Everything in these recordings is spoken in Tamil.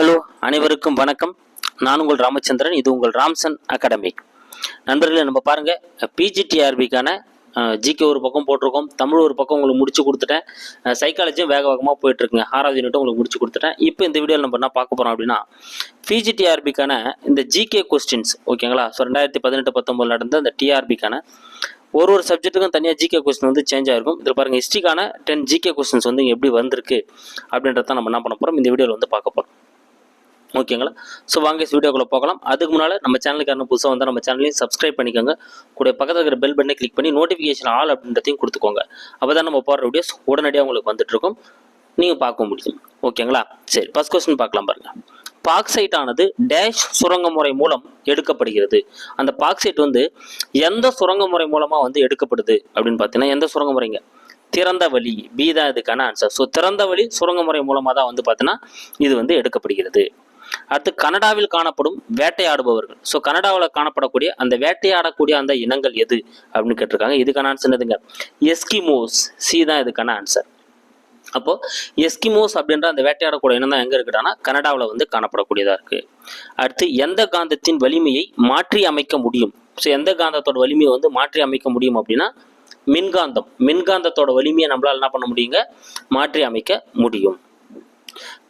ஹலோ அனைவருக்கும் வணக்கம். நான் உங்கள் ராமச்சந்திரன் இது உங்கள் ராம்சன் அகாடமி. நண்பர்களே நம்ம பாருங்கள் பிஜிடிஆர்பிக்கான ஜிகே ஒரு பக்கம் போட்டிருக்கோம். தமிழ் ஒரு பக்கம் உங்களுக்கு முடிச்சு கொடுத்துட்டேன். சைக்காலஜியும் வேக வேகமாக போயிட்டுருக்குங்க. ஆறாவது யூனிட்டும் உங்களுக்கு முடிச்சு கொடுத்துட்டேன். இப்போ இந்த வீடியோவில் நம்ம என்ன பார்க்க போகிறோம் அப்படின்னா பிஜிடிஆர்பிக்கான இந்த ஜிகே கொஸ்டின்ஸ் ஓகேங்களா ஸோ ரெண்டாயிரத்தி பதினெட்டு பத்தொம்பதில் நடந்த அந்த டிஆர்பிக்கான ஒரு ஒரு சப்ஜெக்ட்டுக்கும் தனியாக ஜிகே கொஸ்டின் வந்து சேஞ்ச் ஆகிருக்கும் இதில் பாருங்கள் ஹிஸ்ட்ரிக்கான டென் ஜிகே கொஸ்டின்ஸ் வந்து எப்படி வந்திருக்கு அப்படின்றத நம்ம என்ன பண்ண போகிறோம் இந்த வீடியோவில் வந்து பார்க்க போகிறோம் ஓகேங்களா? ஸோ வாங்க வீடியோக்குள்ளே போகலாம். அதுக்கு முன்னால் நம்ம சேனலுக்கு யாரும் புதுசாக வந்தால் நம்ம சேனலையும் சப்ஸ்கிரைப் பண்ணிக்கோங்க. கூட பக்கத்தில் இருக்கிற பெல் பட்டனை கிளிக் பண்ணி நோட்டிஃபிகேஷன் ஆல் அப்படின்றதையும் கொடுத்துக்கோங்க. அப்போ தான் நம்ம போடுற வீடியோஸ் உடனடியாக உங்களுக்கு வந்துட்டுருக்கும் நீங்கள் பார்க்க முடியும். ஓகேங்களா? சரி ஃபஸ்ட் கொஸ்டின் பார்க்கலாம் பாருங்கள் பாக்சைட் ஆனது டேஷ் சுரங்க முறை மூலம் எடுக்கப்படுகிறது. அந்த பாக்சைட் வந்து எந்த சுரங்க முறை மூலமாக வந்து எடுக்கப்படுது அப்படின்னு பார்த்தீங்கன்னா எந்த சுரங்க முறைங்க திறந்த வழி பி தான் இதுக்கான ஆன்சர் ஸோ திறந்த வழி சுரங்க முறை மூலமாக தான் வந்து பார்த்தீங்கன்னா இது வந்து எடுக்கப்படுகிறது. அடுத்து கனடாவில் காணப்படும் வேட்டையாடுபவர்கள். ஸோ கனடாவில் காணப்படக்கூடிய அந்த வேட்டையாடக்கூடிய அந்த இனங்கள் எது அப்படின்னு கேட்டிருக்காங்க. இதுக்கான ஆன்சர் என்னதுங்க? எஸ்கிமோஸ் சி தான் இதுக்கான ஆன்சர் அப்போ எஸ்கிமோஸ் அப்படின்ற அந்த வேட்டையாடக்கூடிய இனம் தான் எங்க இருக்குடானா கனடாவில் வந்து காணப்படக்கூடியதா இருக்கு. அடுத்து எந்த காந்தத்தின் வலிமையை மாற்றி அமைக்க முடியும்? ஸோ எந்த காந்தத்தோட வலிமையை வந்து மாற்றி அமைக்க முடியும் அப்படின்னா மின்காந்தம். மின்காந்தத்தோட வலிமையை நம்மளால் என்ன பண்ண முடியுங்க? மாற்றி அமைக்க முடியும்.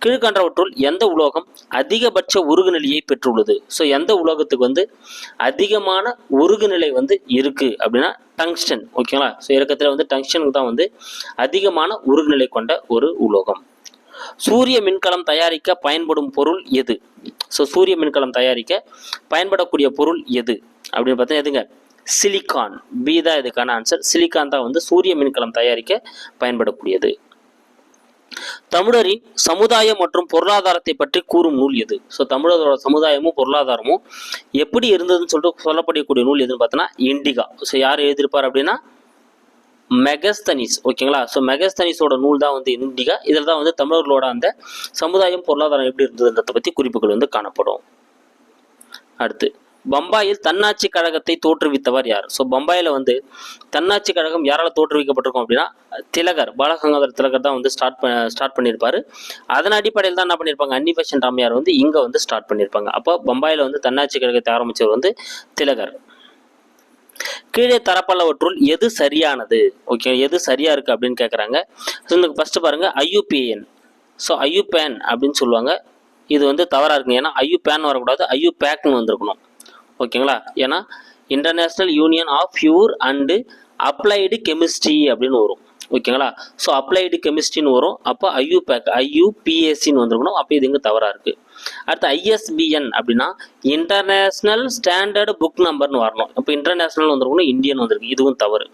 கீழ்கண்டவற்றுள் எந்த உலோகம் அதிகபட்ச உருகுநிலையை பெற்றுள்ளது? ஸோ எந்த உலோகத்துக்கு வந்து அதிகமான உருகுநிலை வந்து இருக்கு அப்படின்னா டங்ஸ்டன் ஓகேங்களா ஸோ இறக்கத்தில் வந்து டங்ஸ்டனுக்கு தான் வந்து அதிகமான உருகுநிலை கொண்ட ஒரு உலோகம். சூரிய மின்கலம் தயாரிக்க பயன்படும் பொருள் எது? ஸோ சூரிய மின்கலம் தயாரிக்க பயன்படக்கூடிய பொருள் எது? அப்படின்னு பார்த்தீங்கன்னா எதுங்க? சிலிக்கான். பி தான் இதுக்கான ஆன்சர் சிலிக்கான் தான் வந்து சூரிய மின்கலம் தயாரிக்க பயன்படக்கூடியது. தமிழரின் சமுதாயம் மற்றும் பொருளாதாரத்தை பற்றி கூறும் நூல் எது? ஸோ தமிழரோட சமுதாயமும் பொருளாதாரமும் எப்படி இருந்ததுன்னு சொல்லிட்டு சொல்லப்படக்கூடிய நூல் எதுன்னு பார்த்தோன்னா இண்டிகா. ஸோ யார் எழுதியிருப்பார் அப்படின்னா மெகஸ்தனிஸ். ஓகேங்களா? ஸோ மெகஸ்தனிஸோட நூல் தான் வந்து இண்டிகா. இதில் தான் வந்து தமிழர்களோட அந்த சமுதாயம் பொருளாதாரம் எப்படி இருந்ததுன்றதை பற்றி குறிப்புகள் வந்து காணப்படும். அடுத்து பம்பாயில் தன்னாட்சி கழகத்தை தோற்றுவித்தவர் யார்? ஸோ பம்பாயில் வந்து தன்னாட்சி கழகம் யாரால் தோற்றுவிக்கப்பட்டிருக்கும் அப்படின்னா திலகர் பாலகங்காதர் திலகர் தான் வந்து ஸ்டார்ட் ஸ்டார்ட் பண்ணியிருப்பார். அதன் அடிப்படையில் தான் என்ன பண்ணியிருப்பாங்க? அன்னிபேஷன் ராமையார் வந்து இங்கே வந்து ஸ்டார்ட் பண்ணியிருப்பாங்க. அப்போ பம்பாயில் வந்து தன்னாட்சி கழகத்தை ஆரம்பித்தவர் வந்து திலகர். கீழே தரப்பல்லவற்றுள் எது சரியானது? ஓகே எது சரியா இருக்கு அப்படின்னு கேட்குறாங்க ஃபர்ஸ்ட் பாருங்க ஐயுபிஎன் ஸோ ஐயூபேன் அப்படின்னு சொல்லுவாங்க. இது வந்து தவறாக இருக்குங்க. ஏன்னா ஐயூபேன் வரக்கூடாது ஐயூ பேக்னு வந்திருக்கணும். ஓகேங்களா? ஏன்னா international union of pure and applied chemistry அப்படின்னு வரும். ஓகேங்களா? ஸோ அப்ளைடு கெமிஸ்ட்ரின்னு வரும். அப்போ ஐயூ பேக் ஐயூபிஎஸ்சின்னு வந்திருக்கணும். அப்போ இது இங்கே தவறாக இருக்குது அடுத்து ஐஎஸ்பிஎன் அப்படின்னா இன்டர்நேஷ்னல் ஸ்டாண்டர்டு புக் நம்பர்னு வரணும். இப்போ இன்டர்நேஷ்னல் வந்திருக்கணும் இந்தியன் வந்திருக்கு. இதுவும் தவறு.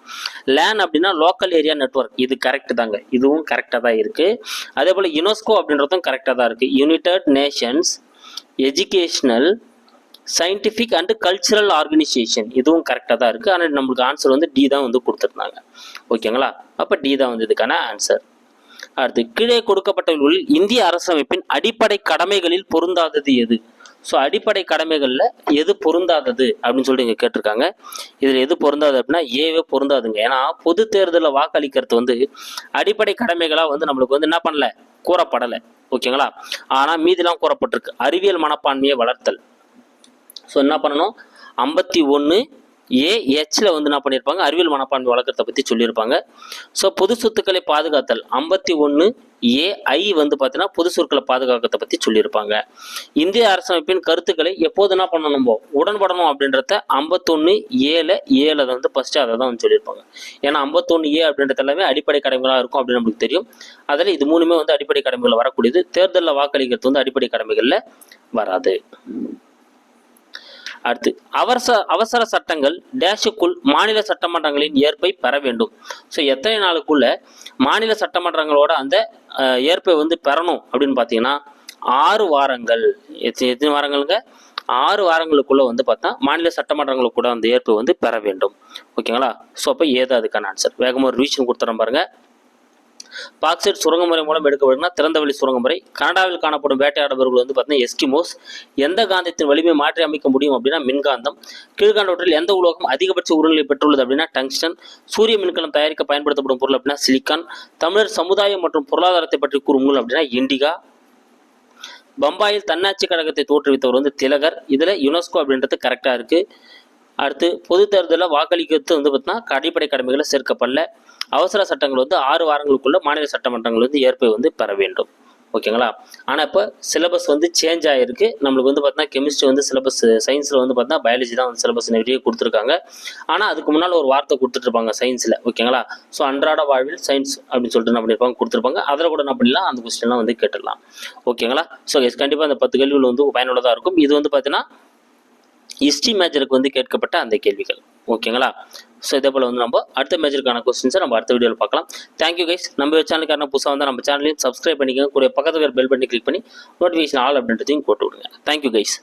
லேன் அப்படின்னா லோக்கல் ஏரியா நெட்ஒர்க் இது கரெக்ட் தாங்க. இதுவும் கரெக்டாக தான் இருக்குது அதே போல் யுனெஸ்கோ அப்படின்றதும் கரெக்டாக தான் இருக்குது united nations educational scientific and cultural organisation இதுவும் கரெக்டாக தான் இருக்குது ஆனால் நம்மளுக்கு ஆன்சர் வந்து டி தான் வந்து கொடுத்துருந்தாங்க. ஓகேங்களா அப்போ டி தான் வந்து இதுக்கான ஆன்சர் அடுத்து கீழே கொடுக்கப்பட்டவர்களில் இந்திய அரசமைப்பின் அடிப்படை கடமைகளில் பொருந்தாதது எது? ஸோ அடிப்படை கடமைகளில் எது பொருந்தாதது அப்படின்னு சொல்லிட்டு இங்கே கேட்டிருக்காங்க. இதில் எது பொருந்தாது அப்படின்னா ஏவே பொருந்தாதுங்க. ஏன்னா பொது தேர்தலில் வாக்களிக்கிறது வந்து அடிப்படை கடமைகளாக வந்து நம்மளுக்கு வந்து என்ன பண்ணல? கூறப்படலை. ஓகேங்களா ஆனால் மீதிலாம் கூறப்பட்டிருக்கு. அறிவியல் மனப்பான்மையை வளர்த்தல். ஸோ என்ன பண்ணணும்? ஐம்பத்தி ஒன்று ஏ ஹெச்சில் வந்து என்ன பண்ணியிருப்பாங்க அறிவியல் மனப்பான்மை வழக்கத்தை பற்றி சொல்லியிருப்பாங்க ஸோ பொது சொத்துக்களை பாதுகாத்தல். ஐம்பத்தி ஒன்று ஏ ஐ வந்து பார்த்தீங்கன்னா பொது சொற்களை பாதுகாக்கிறத பற்றி சொல்லியிருப்பாங்க இந்திய அரசமைப்பின் கருத்துக்களை எப்போது என்ன பண்ணணும் உடன்படணும் அப்படின்றத ஐம்பத்தொன்று ஏழு ஏல வந்து ஃபஸ்ட்டு அதை தான் வந்து சொல்லியிருப்பாங்க ஏன்னா ஐம்பத்தொன்று ஏ அப்படின்றது எல்லாமே அடிப்படை கடமைகளாக இருக்கும் அப்படின்னு நம்மளுக்கு தெரியும். அதில் இது மூணுமே வந்து அடிப்படை கடமைகள் வரக்கூடியது. தேர்தலில் வாக்களிக்கிறது வந்து அடிப்படை கடமைகளில் வராது. அடுத்து அவசர அவசர சட்டங்கள் டேஷுக்குள் மாநில சட்டமன்றங்களின் ஏற்பை பெற வேண்டும். ஸோ எத்தனை நாளுக்குள்ள மாநில சட்டமன்றங்களோட அந்த ஏற்பை வந்து பெறணும் அப்படின்னு பார்த்தீங்கன்னா ஆறு வாரங்கள். எத்தனை எத்தனை வாரங்களுங்க? ஆறு வாரங்களுக்குள்ளே வந்து பார்த்தா மாநில சட்டமன்றங்களுக்கு கூட அந்த ஏற்பை வந்து பெற வேண்டும். ஓகேங்களா? ஸோ அப்போ ஏதோ அதுக்கான ஆன்சர் வேகமாக ஒரு ரிவிஷன் கொடுத்துறேன் பாருங்கள் பாக்சைட் சுரங்கமுறை மூலம் எடுக்கப்படுதுன்னா திறந்தவெளி சுரங்கமுறை கனடாவில் காணப்படும் வேட்டையாடவர்கள் வந்து பார்த்தீங்கன்னா எஸ்கிமோஸ். எந்த காந்தத்தின் வலிமை மாற்றி அமைக்க முடியும் அப்படின்னா மின்காந்தம். கீழ்காண்டவற்றில் எந்த உலோகம் அதிகபட்ச உருநிலை பெற்றுள்ளது அப்படின்னா டங்ஸ்டன். சூரிய மின்கலம் தயாரிக்க பயன்படுத்தப்படும் பொருள் அப்படின்னா சிலிக்கான். தமிழர் சமுதாயம் மற்றும் பொருளாதாரத்தை பற்றி கூறும் நூல் அப்படின்னா இண்டிகா. பம்பாயில் தன்னாட்சி கழகத்தை தோற்றுவித்தவர் வந்து திலகர். இதில் யுனெஸ்கோ அப்படின்றது கரெக்டாக இருக்குது அடுத்து பொது தேர்தலில் வாக்களிக்கிறது வந்து பார்த்தீங்கன்னா அடிப்படை கடமைகளை சேர்க்கப்படல. அவசர சட்டங்கள் வந்து ஆறு வாரங்களுக்குள்ள மாநில சட்டமன்றங்கள் வந்து ஏற்பை வந்து பெற வேண்டும். ஓகேங்களா? ஆனால் இப்போ சிலபஸ் வந்து சேஞ்ச் ஆகிருக்கு நம்மளுக்கு வந்து பார்த்தீங்கன்னா கெமிஸ்ட்ரி வந்து சிலபஸ் சயின்ஸில் வந்து பார்த்தீங்கன்னா பயாலஜி தான் வந்து சிலபஸ் நிறைய கொடுத்துருக்காங்க. ஆனால் அதுக்கு முன்னால் ஒரு வார்த்தை கொடுத்துட்ருப்பாங்க சயின்ஸில் ஓகேங்களா? ஸோ அன்றாட வாழ்வில் சயின்ஸ் அப்படின்னு சொல்லிட்டு என்ன பண்ணியிருப்பாங்க கொடுத்துருப்பாங்க. அதில் கூட என்ன பண்ணலாம் அந்த கொஸ்டின்லாம் வந்து கேட்டுடலாம். ஓகேங்களா? ஸோ கண்டிப்பாக அந்த பத்து கேள்விகள் வந்து பயனுள்ளதாக இருக்கும். இது வந்து பார்த்தீங்கன்னா ஹிஸ்ட்ரி மேஜருக்கு வந்து கேட்கப்பட்ட அந்த கேள்விகள். ஓகேங்களா? ஸோ இதே போல் வந்து நம்ம அடுத்த மேஜருக்கான கொஸ்டின்ஸை நம்ம அடுத்த வீடியோவில் பார்க்கலாம். தேங்க்யூ கைஸ் நம்ம சேனலுக்கான புதுசாக வந்து நம்ம சேனலையும் சப்ஸ்கிரைப் பண்ணிக்கோங்க. கூட பக்கத்தில் பெல் பண்ணி கிளிக் பண்ணி நோட்டிஃபிகேஷன் ஆல் அப்படின்றதையும் போட்டு விடுங்க. Thank you guys